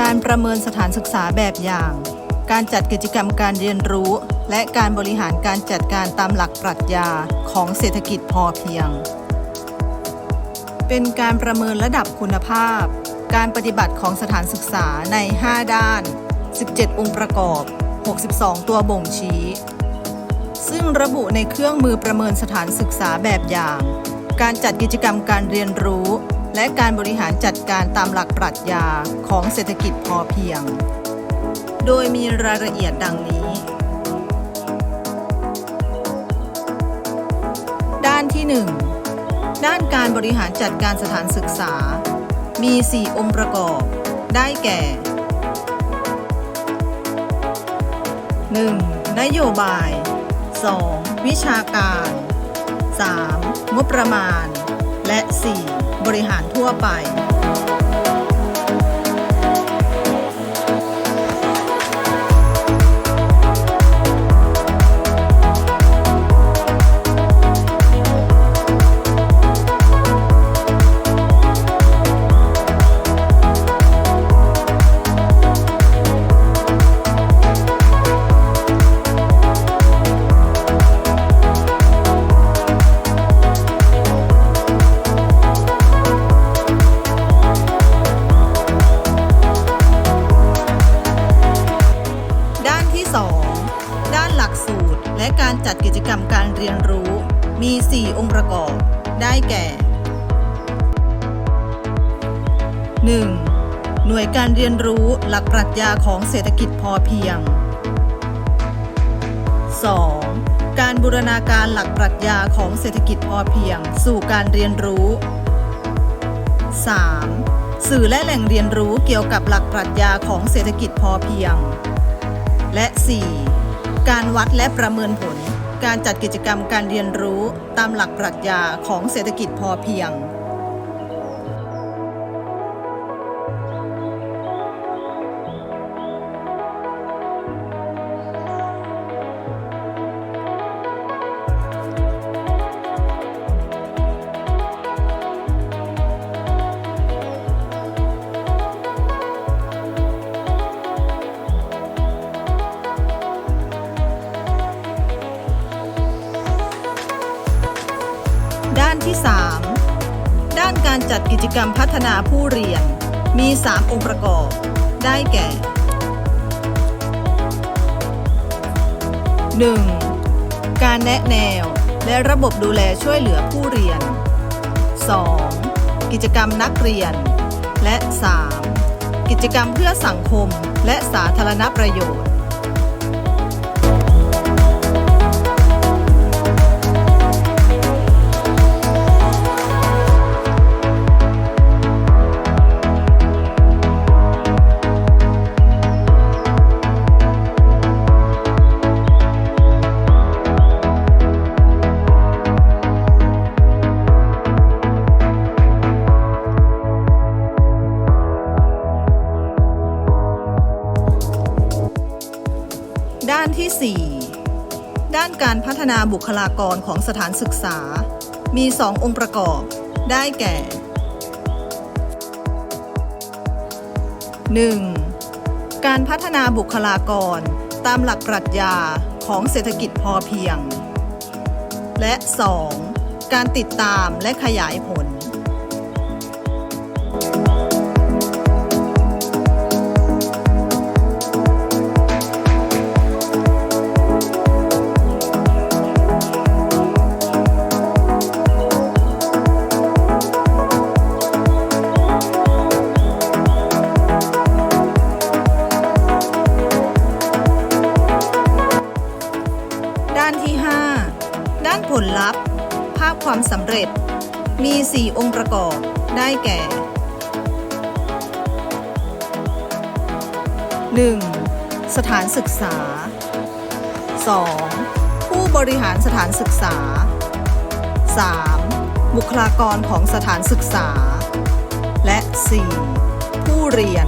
การประเมินสถานศึกษาแบบอย่าง การจัดกิจกรรมการเรียนรู้ และการบริหารการจัดการตามหลักปรัชญาของเศรษฐกิจพอเพียง เป็นการประเมินระดับคุณภาพ การปฏิบัติของสถานศึกษาใน 5 ด้าน 17 องค์ประกอบ 62 ตัวบ่งชี้ ซึ่งระบุในเครื่องมือประเมินสถานศึกษาแบบอย่าง การจัดกิจกรรมการเรียนรู้ และการบริหารจัดการตามหลักปรัชญาของเศรษฐกิจพอเพียง โดยมีรายละเอียดดังนี้ ด้านที่ 1 ด้านการบริหารจัดการสถานศึกษา มี 4 องค์ประกอบ ได้แก่ 1. นโยบาย 2. วิชาการ 3. งบประมาณ และ 4. บริหารทั่วไป ได้แก่ 1. หน่วยการเรียนรู้หลักปรัชญาของเศรษฐกิจพอเพียง 2. การบูรณาการหลักปรัชญาของเศรษฐกิจพอเพียง สู่การเรียนรู้ 3. สื่อและแหล่งเรียนรู้เกี่ยวกับหลักปรัชญาของเศรษฐกิจพอเพียง และ 4. การวัดและประเมินผล การจัดกิจกรรมการเรียนรู้ตามหลักปรัชญาของเศรษฐกิจพอเพียง ที่ 3 ด้านการจัดกิจกรรมพัฒนาผู้เรียน มี 3 องค์ประกอบ ได้แก่ 1. การแนะแนว และระบบดูแลช่วยเหลือผู้เรียน 2. กิจกรรมนักเรียน และ 3. กิจกรรมเพื่อสังคมและสาธารณประโยชน์ ที่ 4 ด้านการพัฒนาบุคลากรของสถานศึกษา มี 2 องค์ประกอบ ได้แก่ 1. การพัฒนาบุคลากรตามหลักปรัชญาของเศรษฐกิจพอเพียง และ 2. การติดตามและขยายผล ด้านผลลัพธ์ ภาพความสำเร็จ มี 4 องค์ประกอบ ได้แก่ 1. สถานศึกษา 2. ผู้บริหารสถานศึกษา 3. บุคลากรของสถานศึกษา และ 4. ผู้เรียน